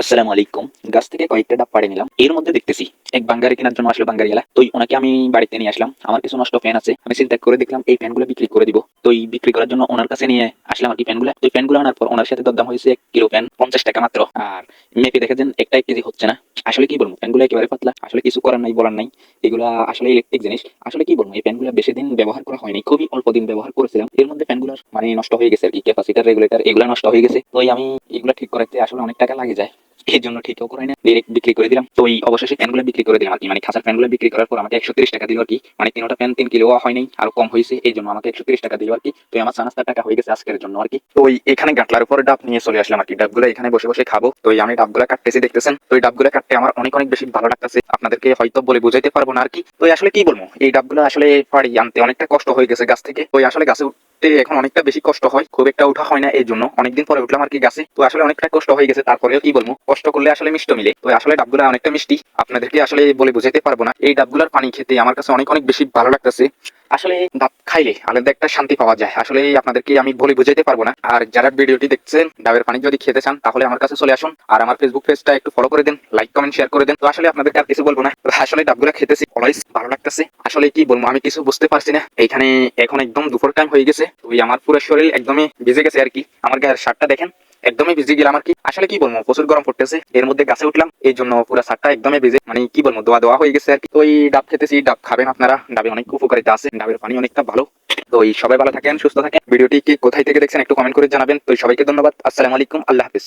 আসসালামু আলাইকুম। গাছ থেকে কয়েকটা ডাব পাড়ে নিলাম। এর মধ্যে দেখতেছি, এক বাঙ্গারি কেনার জন্য আসলে বাঙ্গারি এলা তো ওনাকে আমি বাড়িতে নিয়ে আসলাম। আমার কিছু নষ্ট ফ্যান আছে। আমি চিন্তা করে দেখলাম, এই ফ্যানগুলো বিক্রি করে দিব। তো এই বিক্রি করার জন্য ওনার কাছে নিয়ে আসলাম আর কি ফ্যানগুলো তো ফ্যানগুলো আনার পর ওনার সাথে দরদাম হয়েছে এক কিলো ফ্যান পঞ্চাশ টাকা মাত্র। আর মেপে কেজি হচ্ছে না। আসলে কি বলব ফ্যানগুলো একেবারে পাতলা। আসলে কিছু করার নাই, বলার নাই। এগুলা আসলে ইলেকট্রিক জিনিস। আসলে কি বলব, এই ফ্যানগুলো বেশি দিন ব্যবহার করা হয়নি। খুবই অল্প দিন ব্যবহার করেছিলাম। এর মধ্যে ফ্যানগুলোর মানে নষ্ট হয়ে গেছে আর কি। ক্যাপাসিটার রেগুলেটর এগুলো নষ্ট হয়ে গেছে। তো আমি এগুলো ঠিক করাতে আসলে অনেক টাকা লাগে যায়। এর জন্য ঠিকও করে না ডিরেক্ট বিক্রি করে দিলাম। তো এই অবশেষে ফ্যানগুলো বিক্রি করে দিলাম আর কি। মানে খাসার ফ্যানগুলো বিক্রি করার পর আমাকে একশো তিরিশ টাকা দিল আর কি। মানে তিনটা ফ্যান তিন কিলো হয়নি আরও কম হয়েছে এই জন্য আমাকে একশো তিরিশ টাকা দিল আর কি। তো আমার সানাস্তার টাকা হয়ে গেছে আজকের জন্য আর কি। তো এখানে গাঁটলার উপরে ডাব নিয়ে চলে আসলাম আর কি। ডাবগুলো এখানে বসে বসে খাব। তো আমি ডাবগুলো কাটতেছি, দেখতেছেন? তো এই ডাবগুলো কাটতে আমার অনেক অনেক বেশি ভালো লাগতেছে। আপনাদেরকে হয়তো বলে বুঝাইতে পারব না আর কি। তো আসলে কি বলব? এই ডাবগুলো আসলে পাড়ি আনতে অনেকটা কষ্ট হয়ে গেছে গাছ থেকে। তো আসলে গাছে উঠতে এখন অনেকটা বেশি কষ্ট হয়, খুব একটা উঠা হয় না এই জন্য। অনেকদিন পরে উঠলাম আর কি গাছে। তো আসলে অনেকটা কষ্ট হয়ে গেছে, তারপরেও কি বলব? কষ্ট করলে আসলে মিষ্ট মিলে। তো আসলে ডাবগুলা অনেকটা মিষ্টি। আপনাদেরকে আসলে বলে বুঝাতে পারব না। এই ডাবগুলার পানি খেতে আমার কাছে অনেক অনেক বেশি ভালো লাগতেছে। আসলে ডাব খাইলে আলাদা একটা শান্তি পাওয়া যায়। আসলে আপনাদেরকে আমি বলে বুঝাইতে পারব না। আর যারা ভিডিওটি দেখছেন, ডাবের পানি যদি খেতে চান, তাহলে আমার কাছে চলে আসুন। আর আমার ফেসবুক পেজটা একটু ফলো করে দেন লাইক কমেন্ট শেয়ার করে দেন। তো আসলে আপনাদেরকে আর কিছু বলব না। আসলে ডাবগুলো খেতেছি অলওয়েজ ভালো লাগতেছে। আসলে কি বলব, আমি কিছু বুঝতে পারছি না। এইখানে এখন একদম দুপুর টাইম হয়ে গেছে। ওই আমার পুরো শরীর একদমই ভিজে গেছে আর কি। আমার গায়ের শার্টটা দেখেন। একদমই ভিজে গেলাম আর কি। আসলে কি বলব, প্রচুর গরম পড়তেছে। এর মধ্যে গাছে উঠলাম এই জন্য পুরো শার্টটা একদমই ভিজে। মানে কি বলব, দোয়া দোয়া হয়ে গেছে আর কি। তো এই ডাব খেতেছি, ডাব খাবেন আপনারা। ডাবে অনেক উপকারিতা আছে, ডাবের পানি অনেকটা ভালো। তো এই সবাই ভালো থাকেন, সুস্থ থাকেন। ভিডিওটি কি কোথায় থেকে দেখছেন একটু কমেন্ট করে জানাবেন। তো সবাইকে ধন্যবাদ। আসসালামু আলাইকুম, আল্লাহ হাফিজ।